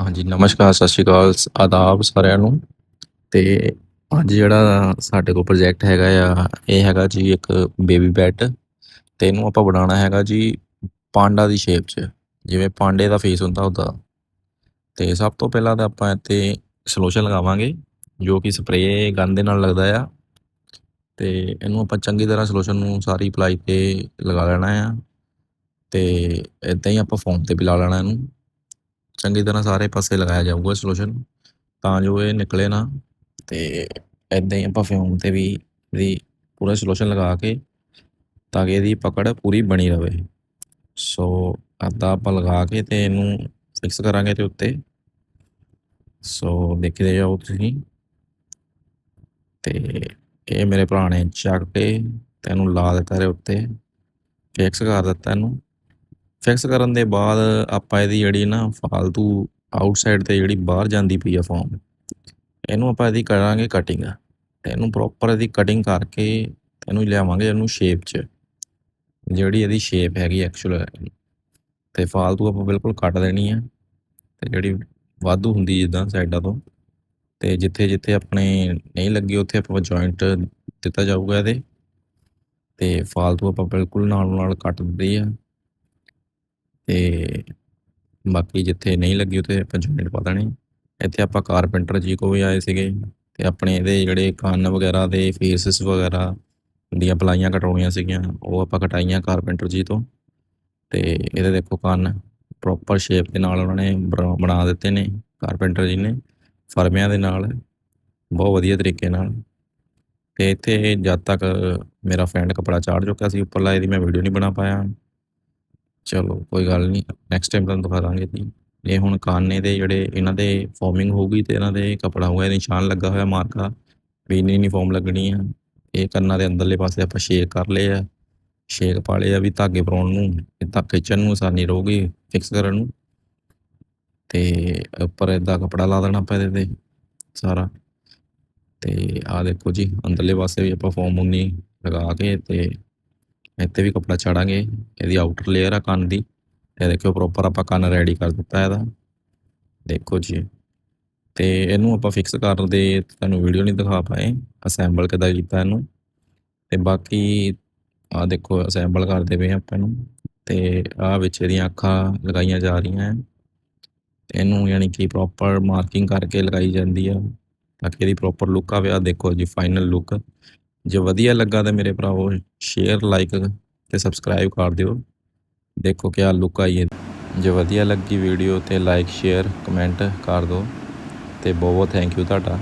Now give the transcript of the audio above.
ਹਾਂਜੀ, ਨਮਸਕਾਰ, ਸਤਿ ਸ਼੍ਰੀ ਅਕਾਲ, ਸ- ਆਦਾਬ ਸਾਰਿਆਂ ਨੂੰ। ਤੇ ਅੱਜ ਜਿਹੜਾ ਸਾਡੇ ਕੋਲ ਪ੍ਰੋਜੈਕਟ ਹੈਗਾ ਆ, ਇਹ ਹੈਗਾ ਜੀ ਇੱਕ ਬੇਬੀ ਬੈੱਡ ਤੇ ਇਹਨੂੰ ਆਪਾਂ ਬਣਾਉਣਾ ਹੈਗਾ ਜੀ ਪਾਂਡਾ ਦੀ ਸ਼ੇਪ 'ਚ। ਜਿਵੇਂ ਪਾਂਡੇ ਦਾ ਫੇਸ ਹੁੰਦਾ ਉਹਦਾ। ਤੇ ਸਭ ਤੋਂ ਪਹਿਲਾਂ ਤਾਂ ਆਪਾਂ ਇੱਥੇ ਸਲੋਸ਼ਨ ਲਗਾਵਾਂਗੇ, ਜੋ ਕਿ ਸਪਰੇਅ ਗਨ ਦੇ ਨਾਲ ਲੱਗਦਾ ਆ। ਤੇ ਇਹਨੂੰ ਆਪਾਂ ਚੰਗੀ ਤਰ੍ਹਾਂ ਸਲੋਸ਼ਨ ਨੂੰ ਸਾਰੀ ਪਲਾਈ ਤੇ ਲਗਾ ਲੈਣਾ ਆ। ਤੇ ਇਦਾਂ ਹੀ ਆਪਾਂ ਫੋਮ ਤੇ ਵੀ ਲਾ ਲੈਣਾ ਇਹਨੂੰ। ਚੰਗੀ ਤਰ੍ਹਾਂ ਸਾਰੇ ਪਾਸੇ ਲਗਾਇਆ ਜਾਊਗਾ ਸੋਲੂਸ਼ਨ ਤਾਂ ਜੋ ਇਹ ਨਿਕਲੇ ਨਾ, ਤੇ ਇਦਾਂ ਹੀ ਆਪਾਂ ਫੋਮ ਤੇ ਵੀ ਇਹਦੀ ਪੂਰਾ ਸੋਲੂਸ਼ਨ ਲਗਾ ਕੇ ਤਾਂ ਕਿ ਇਹਦੀ ਪਕੜ ਪੂਰੀ ਬਣੀ ਰਵੇ। ਸੋ ਅੱਧਾ ਆਪਾਂ ਲਗਾ ਕੇ ਤੇ ਇਹਨੂੰ ਫਿਕਸ ਕਰਾਂਗੇ ਤੇ ਉੱਤੇ। ਸੋ ਦੇਖਦੇ ਜਾਓ ਤੁਸੀਂ। ਤੇ ਇਹ ਮੇਰੇ ਭਰਾ ਨੇ ਚੱਕ ਕੇ ਤੇ ਇਹਨੂੰ ਲਾ ਦਿੱਤਾ ਇਹਦੇ ਉੱਤੇ। ਫਿਕਸ ਕਰ ਦਿੱਤਾ ਇਹਨੂੰ। ਫਿਕਸ ਕਰਨ ਦੇ ਬਾਅਦ ਆਪਾਂ ਇਹਦੀ ਜਿਹੜੀ ਨਾ ਫਾਲਤੂ ਆਊਟਸਾਈਡ ਤੇ ਜਿਹੜੀ ਬਾਹਰ ਜਾਂਦੀ ਪਈ ਆ ਫੋਮ ਇਹਨੂੰ ਆਪਾਂ ਇਹਦੀ ਕਰਾਂਗੇ ਕਟਿੰਗ ਤੇ ਇਹਨੂੰ ਪ੍ਰੋਪਰ ਇਹਦੀ ਕਟਿੰਗ ਕਰਕੇ ਇਹਨੂੰ ਲਿਆਵਾਂਗੇ ਇਹਨੂੰ ਸ਼ੇਪ 'ਚ, ਜਿਹੜੀ ਇਹਦੀ ਸ਼ੇਪ ਹੈਗੀ ਐਕਚੁਅਲ ਤੇ ਫਾਲਤੂ ਆਪਾਂ ਬਿਲਕੁਲ ਕੱਟ ਦੇਣੀ ਆ, ਤੇ ਜਿਹੜੀ ਵਾਧੂ ਹੁੰਦੀ ਜਿੱਦਾਂ ਸਾਈਡਾਂ ਤੋਂ, ਤੇ ਜਿੱਥੇ ਜਿੱਥੇ ਆਪਣੇ ਨਹੀਂ ਲੱਗੇ ਉੱਥੇ ਆਪਾਂ ਜੁਆਇੰਟ ਦਿੱਤਾ ਜਾਊਗਾ ਇਹਦੇ। ਤੇ ਫਾਲਤੂ ਆਪਾਂ ਬਿਲਕੁਲ ਨਾਲ ਨਾਲ ਕੱਟ ਦਿੰਦੇ ਆ। ਤੇ ਬਾਕੀ ਜਿੱਥੇ ਨਹੀਂ ਲੱਗੀ ਉੱਥੇ ਆਪਾਂ ਜੁਆਇੰਟ ਪਾ ਦੇਣੇ। ਇੱਥੇ ਆਪਾਂ ਕਾਰਪੈਂਟਰ ਜੀ ਕੋਲ ਵੀ ਆਏ ਸੀਗੇ ਤੇ ਆਪਣੇ ਇਹਦੇ ਜਿਹੜੇ ਕੰਨ ਵਗੈਰਾ ਦੇ ਫੇਸਿਸ ਵਗੈਰਾ ਦੀਆਂ ਪਲਾਈਆਂ ਕਟਾਉਣੀਆਂ ਸੀਗੀਆਂ, ਉਹ ਆਪਾਂ ਕਟਾਈਆਂ ਕਾਰਪੈਂਟਰ ਜੀ ਤੋਂ। ਤੇ ਇਹਦੇ ਦੇਖੋ ਕੰਨ ਪ੍ਰੋਪਰ ਸ਼ੇਪ ਦੇ ਨਾਲ ਉਹਨਾਂ ਨੇ ਬਣਾ- ਬਣਾ ਦਿੱਤੇ ਨੇ ਕਾਰਪੈਂਟਰ ਜੀ ਨੇ ਫਰਮਿਆਂ ਦੇ ਨਾਲ, ਬਹੁਤ ਵਧੀਆ ਤਰੀਕੇ ਨਾਲ। ਤੇ ਇੱਥੇ ਜਦ ਤੱਕ ਮੇਰਾ ਫਰੈਂਡ ਕਪੜਾ ਚਾੜ ਚੁੱਕਿਆ ਸੀ ਉੱਪਰ ਲਾਏ ਦੀ ਮੈਂ ਵੀਡੀਓ ਨਹੀਂ ਬਣਾ ਪਾਇਆ। ਚਲੋ, ਕੋਈ ਗੱਲ ਨਹੀਂ ਨੈਕਸਟ ਟਾਈਮ ਤੁਹਾਨੂੰ ਦਿਖਾ ਦਾਂਗੇ ਜੀ। ਇਹ ਹੁਣ ਕਾਨੇ ਦੇ ਜਿਹੜੇ ਇਹਨਾਂ ਦੇ ਫੋਮਿੰਗ ਹੋਊਗੀ ਤੇ ਇਹਨਾਂ ਦੇ ਕਪੜਾ ਹੋਊਗਾ ਇਹ ਨਿਸ਼ਾਨ ਲੱਗਾ ਹੋਇਆ ਮਾਰਕਾ, ਵੀ ਇੰਨੀ ਨਹੀਂ ਫੋਮ ਲੱਗਣੀ ਆ। ਇਹ ਕੰਨਾਂ ਦੇ ਅੰਦਰਲੇ ਪਾਸੇ ਆਪਾਂ ਸ਼ੇਕ ਕਰ ਲਏ ਆ। ਸ਼ੇਕ ਪਾ ਲਏ ਆ ਵੀ ਧਾਗੇ ਪਾਉਣ ਨੂੰ ਇਹ ਤਾਂ ਖਿੱਚਣ ਨੂੰ ਆਸਾਨੀ ਰਹੂਗੀ ਫਿਕਸ ਕਰਨ ਨੂੰ। ਤੇ ਉੱਪਰ ਏਦਾਂ ਕਪੜਾ ਲਾ ਦੇਣਾ ਆਪਾਂ ਇਹਦੇ ਤੇ ਸਾਰਾ। ਤੇ ਆ ਦੇਖੋ ਜੀ, ਅੰਦਰਲੇ ਪਾਸੇ ਵੀ ਆਪਾਂ ਫੋਮ ਉਨੀ ਲਗਾ ਕੇ ਤੇ ਇੱਥੇ ਵੀ ਕਪੜਾ ਚਾੜਾਂਗੇ, ਇਹਦੀ ਆਊਟਰ ਲੇਅਰ ਆ ਕੰਨ ਦੀ ਇਹ ਦੇਖਿਓ ਪ੍ਰੋਪਰ ਆਪਾਂ ਕੰਨ ਰੈਡੀ ਕਰ ਦਿੱਤਾ ਇਹਦਾ। ਦੇਖੋ ਜੀ, ਤੇ ਇਹਨੂੰ ਆਪਾਂ ਫਿਕਸ ਕਰਨ ਦੇ ਤੁਹਾਨੂੰ ਵੀਡੀਓ ਨਹੀਂ ਦਿਖਾ ਪਾਏ ਅਸੈਂਬਲ ਕਿੱਦਾਂ ਕੀਤਾ ਇਹਨੂੰ, ਤੇ ਬਾਕੀ ਆ ਦੇਖੋ ਅਸੈਂਬਲ ਕਰਦੇ ਪਏ ਆਪਾਂ ਇਹਨੂੰ, ਤੇ ਆ ਵਿੱਚ ਇਹਦੀਆਂ ਅੱਖਾਂ ਲਗਾਈਆਂ ਜਾ ਰਹੀਆਂ ਤੇ ਇਹਨੂੰ ਯਾਨੀ ਕਿ ਪ੍ਰੋਪਰ ਮਾਰਕਿੰਗ ਕਰਕੇ ਲਗਾਈ ਜਾਂਦੀ ਆ, ਤਾਂ ਕਿ ਇਹਦੀ ਪ੍ਰੋਪਰ ਲੁੱਕ ਆਵੇ। ਆ ਦੇਖੋ ਜੀ ਫਾਈਨਲ ਲੁੱਕ ਜੇ ਵਧੀਆ ਲੱਗਾ ਤਾਂ ਮੇਰੇ ਭਰਾਵੋ ਸ਼ੇਅਰ ਲਾਈਕ ਤੇ ਸਬਸਕ੍ਰਾਈਬ ਕਰ ਦਿਓ। ਦੇਖੋ ਕਿਆ ਲੁੱਕ ਆਈ ਹੈ ਜੇ ਵਧੀਆ ਲੱਗੀ ਵੀਡੀਓ ਤੇ ਲਾਈਕ ਸ਼ੇਅਰ ਕਮੈਂਟ ਕਰ ਦਿਓ। ਤੇ ਬਹੁਤ ਬਹੁਤ ਥੈਂਕ ਯੂ ਤੁਹਾਡਾ।